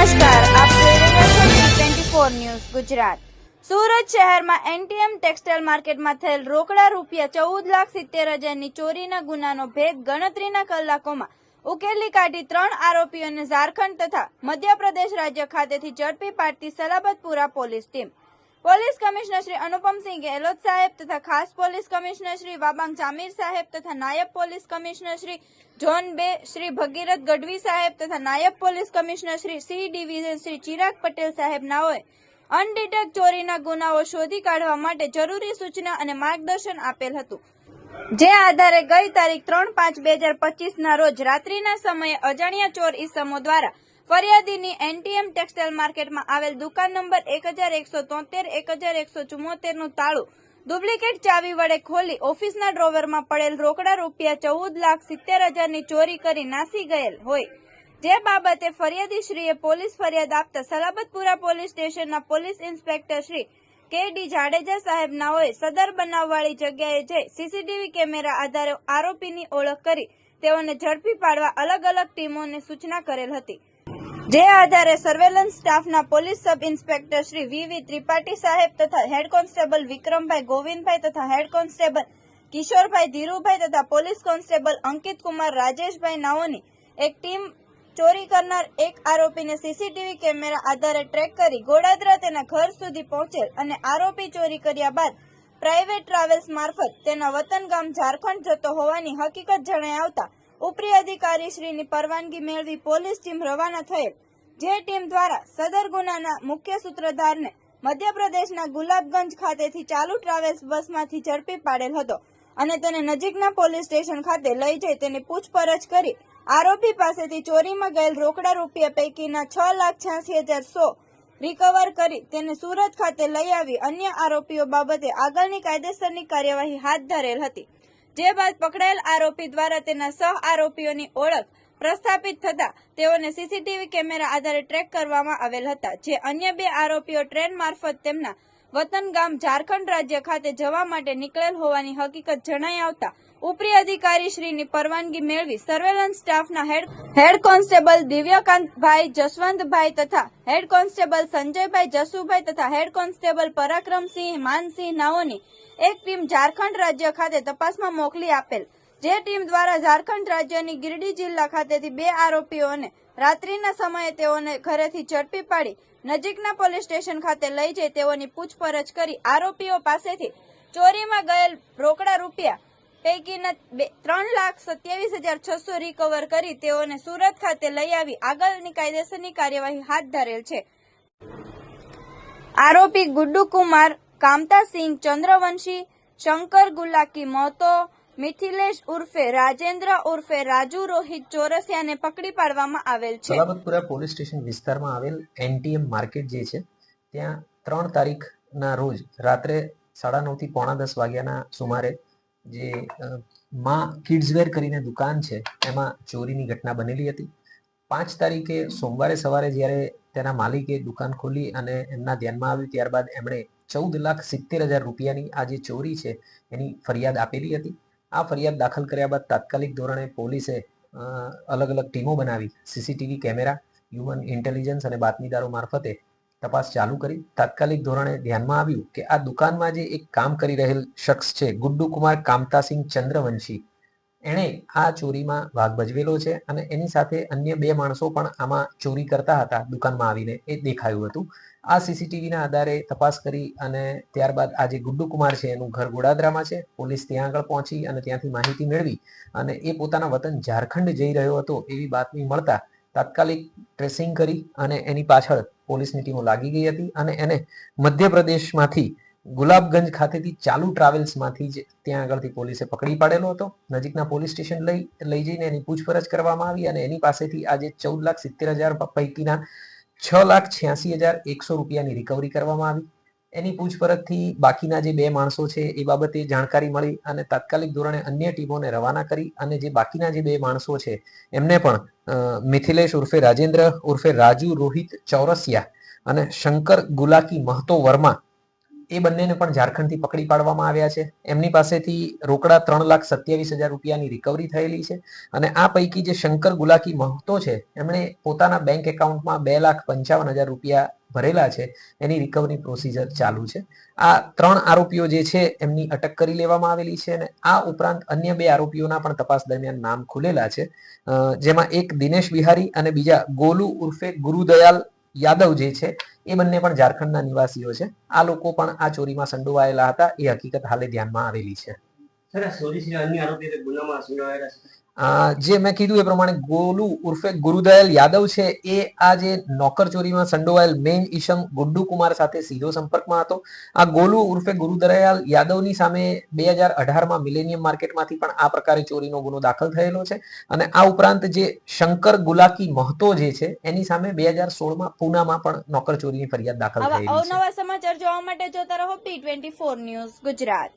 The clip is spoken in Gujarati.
નમસ્કાર, આપ ન્યૂઝ ગુજરાત. સુરત શહેરમાં એનટીએમ ટેક્સટાઇલ માર્કેટમાં થયેલ રોકડા રૂપિયા ચૌદ લાખ સિત્તેર હજારની ચોરીના ગુનાનો ભેદ ગણતરીના કલાકોમાં ઉકેલી કાઢી ત્રણ આરોપીઓને ઝારખંડ તથા મધ્યપ્રદેશ રાજ્ય ખાતેથી ઝડપી પાડતી Salabatpura police team. Police commissioner Shri Anupamsinh Gehlot saheb તથા ખાસ પોલીસ કમિશનર શ્રી વાબાંગ જામીર સાહેબ તથા નાયબ પોલીસ કમિશનર શ્રી જોન બે, શ્રી ભગીરથ ગઢવી સાહેબ તથા નાયબ police commissioner Shri C division Shri Chirag Patel saheb નાઓએ અનડિટેક ચોરીના ગુનાઓ શોધી કાઢવા માટે જરૂરી સૂચના અને માર્ગદર્શન આપેલ હતું. જે આધારે ગઈ તારીખ ત્રણ પાંચ બે હજાર પચીસના રોજ રાત્રિના સમયે અજાણ્યા ચોર ઈસમો દ્વારા ફરિયાદીની એનટીએમ ટેક્સટાઇલ માર્કેટમાં આવેલ દુકાન નંબર એક હજાર એકસો તોતેર એક હજાર એકસો ચુમ્મોતેરનું તાળું ડુપ્લિકેટ ચાવી વડે ખોલી ઓફિસના ડ્રોવરમાં પડેલ રોકડા રૂપિયા ચૌદ લાખ સિત્તેર હજારની ચોરી કરી નાસી ગયેલ હોય. જે બાબતે ફરિયાદીશ્રીએ પોલીસ ફરિયાદ આપતા સલાબતપુરા પોલીસ સ્ટેશનના police inspector Shri K D Jadeja સાહેબ નાઓએ સદર બનાવવાળી જગ્યાએ જઈ સીસીટીવી કેમેરા આધારે આરોપીની ઓળખ કરી તેઓને ઝડપી પાડવા અલગ અલગ ટીમોને સૂચના કરેલ હતી. જે આધારે સર્વેલન્સ સ્ટાફના police sub inspector Shri V V Tripathi saheb તથા હેડ કોન્સ્ટેબલ વિક્રમભાઈ ગોવિંદભાઈ તથા હેડ કોન્સ્ટેબલ કિશોરભાઈ ધીરુભાઈ તથા પોલીસ કોન્સ્ટેબલ અંકિત કુમાર રાજેશભાઈ નાઓની એક ટીમ ચોરી કરનાર એક આરોપીને સીસીટીવી કેમેરા આધારે ટ્રેક કરી ગોડાદરા તેના ઘર સુધી પહોંચેલ અને આરોપી ચોરી કર્યા બાદ પ્રાઇવેટ ટ્રાવેલ્સ મારફત તેના વતન ગામ ઝારખંડ જતો હોવાની હકીકત જણાઈ આવતા ઉપરી અધિકારી શ્રીની પરવાનગી મેળવી પોલીસ ટીમ રવાના થયેલ, જે ટીમ દ્વારા સદર ગુનાના મુખ્ય સૂત્રધારને મધ્યપ્રદેશના ગુલાબગંજ ખાતેથી ચાલુ ટ્રાવેલ્સ બસમાંથી ઝડપી પાડેલ હતો અને તેને નજીકના પોલીસ સ્ટેશન ખાતે લઈ જઈ તેની પૂછપરછ કરી આરોપી પાસેથી ચોરીમાં ગયેલ રોકડા રૂપિયા પૈકીના છ લાખ છ્યાસી હજાર સો રિકવર કરી તેને સુરત ખાતે લઈ આવી અન્ય આરોપીઓ બાબતે આગળની કાયદેસરની કાર્યવાહી હાથ ધરેલ હતી. જે બાદ પકડાયેલ આરોપી દ્વારા તેના સહ આરોપીઓની ઓળખ પ્રસ્થાપિત થતા તેઓને સીસીટીવી કેમેરા આધારે ટ્રેક કરવામાં આવેલ હતા. જે અન્ય બે આરોપીઓ ટ્રેન મારફત તેમના વતન ગામ ઝારખંડ રાજ્ય ખાતે જવા માટે નીકળેલ હોવાની હકીકત જણાઈ આવતા ઉપરી અધિકારી શ્રીની પરવાનગી મેળવી સર્વેલન્સ સ્ટાફના હેડ હેડ કોન્સ્ટેબલ દિવ્યકાંતભાઈ જસવંતભાઈ તથા હેડ કોન્સ્ટેબલ સંજયભાઈ જસુભાઈ તથા હેડ કોન્સ્ટેબલ પરાક્રમસિંહ માનસિંહ નાઓની એક ટીમ ઝારખંડ રાજ્ય ખાતે તપાસમાં મોકલી આપેલ. જે ટીમ દ્વારા ઝારખંડ રાજ્યની ગિરડી જિલ્લા ખાતેથી બે આરોપીઓને રાત્રિના સમયે તેઓને ઘરેથી ઝડપી પાડી નજીકના પોલીસ સ્ટેશન ખાતે લઈ જઈ તેઓની પૂછપરછ કરી આરોપીઓ પાસેથી ચોરીમાં ગયેલ રોકડા રૂપિયા પૈકીના ત્રણ લાખ સત્યાવીસ હજાર છસો રિકવર કરી તેઓને સુરત ખાતે લઈ આવી. આગળની કાયદેસરની કાર્યવાહી હાથ ધરેલ છે. આરોપી ગુડ્ડુ કામતાસિંહ, ચંદ્રવંશી, શંકર ગુલાકી મહતો મિથિલેશ ઉર્ફે, રાજેન્દ્ર ઉર્ફે, રાજુ રોહિત ચોરસિયાને પકડી પાડવામાં આવેલ છે. સલામતપુરા પોલીસ સ્ટેશન વિસ્તારમાં આવેલ એનટીએમ માર્કેટ જે છે, ત્યાં ત્રણ તારીખના રોજ રાત્રે સાડા નવથી પોણા દસ વાગ્યાના સુમારે જે માં કિડ્સવેર કરીને દુકાન છે, એમાં ચોરીની ઘટના બનેલી હતી. પાંચ તારીખે સોમવારે સવારે જ્યારે તેના માલિકે દુકાન ખોલી અને એમના ધ્યાનમાં આવ્યું ત્યારબાદ એમણે ચૌદ લાખ સિત્તેર હજાર રૂપિયાની આ જે ચોરી છે, એની ફરિયાદ આપેલી હતી. આ ફરિયાદ દાખલ કર્યા બાદ તાત્કાલિક ધોરણે પોલીસે અલગ અલગ ટીમો બનાવી. સીસીટીવી કેમેરા, હ્યુમન ઇન્ટેલિજન્સ અને બાતમીદારો મારફતે તપાસ ચાલુ કરી તાત્કાલિક ધોરણે ધ્યાનમાં આવ્યું કે આ દુકાનમાં જે એક કામ કરી રહેલ શખ્સ છે, ગુડ્ડુ કુમાર કામતાસિંહ ચંદ્રવંશી. એણે આ ચોરીમાં ભાગ ભજવેલો છે અને એની સાથે અન્ય બે માણસો પણ આમાં ચોરી કરતા હતા દુકાનમાં આવીને એ દેખાયું હતું. આ સીસીટીવીના આધારે તપાસ કરી અને ત્યારબાદ આ જે ગુડ્ડુ કુમાર છે એનું ઘર ગોડાદરામાં છે. પોલીસ ત્યાં આગળ પહોંચી અને ત્યાંથી માહિતી મેળવી અને એ પોતાના વતન ઝારખંડ જઈ રહ્યો હતો એવી બાતમી મળતા તાત્કાલિક ટ્રેસિંગ કરી અને એની પાછળ પોલીસની ટીમો લાગી ગઈ હતી અને એને મધ્યપ્રદેશમાંથી ગુલાબગંજ ખાતેથી ચાલુ ટ્રાવેલ્સમાંથી જ ત્યાં આગળથી પોલીસે પકડી પાડેલો હતો. નજીકના પોલીસ સ્ટેશન લઈ લઈ જઈને એની પૂછપરછ કરવામાં આવી અને એની પાસેથી આજે ચૌદ લાખ સિત્તેર હજાર પૈકીના છ લાખ છ્યાસી હજાર એકસો રૂપિયાની રિકવરી કરવામાં આવી. એની પૂછપરછથી બાકીના જે બે માણસો છે, એ બાબતે જાણકારી મળી અને તાત્કાલિક ધોરણે અન્ય ટીમોને રવાના કરી અને જે બાકીના જે બે માણસો છે, એમને પણ મિથિલેશ ઉર્ફે રાજેન્દ્ર ઉર્ફે રાજુ રોહિત ચૌરસિયા અને શંકર ગુલાકી મહતો વર્મા એ બંનેને પણ ઝારખંડથી પકડી પાડવામાં આવ્યા છે. એમની પાસેથી રોકડા ત્રણ લાખ સત્યાવીસ હજાર રૂપિયાની રિકવરી થયેલી છે અને આ પૈકી જે શંકર ગુલાકી મહતો છે, એમણે પોતાના બેંક એકાઉન્ટમાં બે લાખ પંચાવન હજાર રૂપિયા ભરેલા છે. એની રિકવરી પ્રોસિજર ચાલુ છે. આ ત્રણ આરોપીઓ જે છે, એમની અટક કરી લેવામાં આવેલી છે અને આ ઉપરાંત અન્ય બે આરોપીઓના પણ તપાસ દરમિયાન નામ ખુલેલા છે. જેમાં એક દિનેશ બિહારી અને બીજા ગોલુ ઉર્ફે ગુરુદયાલ યાદવ જે છે, એ બંને પણ ઝારખંડના નિવાસીઓ છે. આ લોકો પણ આ ચોરીમાં સંડોવાયેલા હતા. એ હકીકત હાલે ધ્યાનમાં આવેલી છે. છે. જે મેં કીધું એ પ્રમાણે ગોલુ ઉર્ફે ગુરુદયાલ યાદવ છે એ આ જે નોકર ચોરીમાં સંડોવાયેલ મેઇન ઈશમ ગુડ્ડુ કુમાર સાથે સીધો સંપર્કમાં હતો. આ ગોલુ ઉર્ફે ગુરુદયાલ યાદવની સામે બે હજાર અઢારમાં મિલેનિયમ માર્કેટમાંથી પણ આ પ્રકારે ચોરીનો ગુનો દાખલ થયેલો છે અને આ ઉપરાંત જે શંકર ગુલાકી મહતો જે છે એની સામે બે હજાર સોળમાં પૂનામાં પણ નોકર ચોરીની ફરિયાદ દાખલ થયેલી છે. સમાચાર જોવા માટે જોતા રહો P twenty four news Gujarat.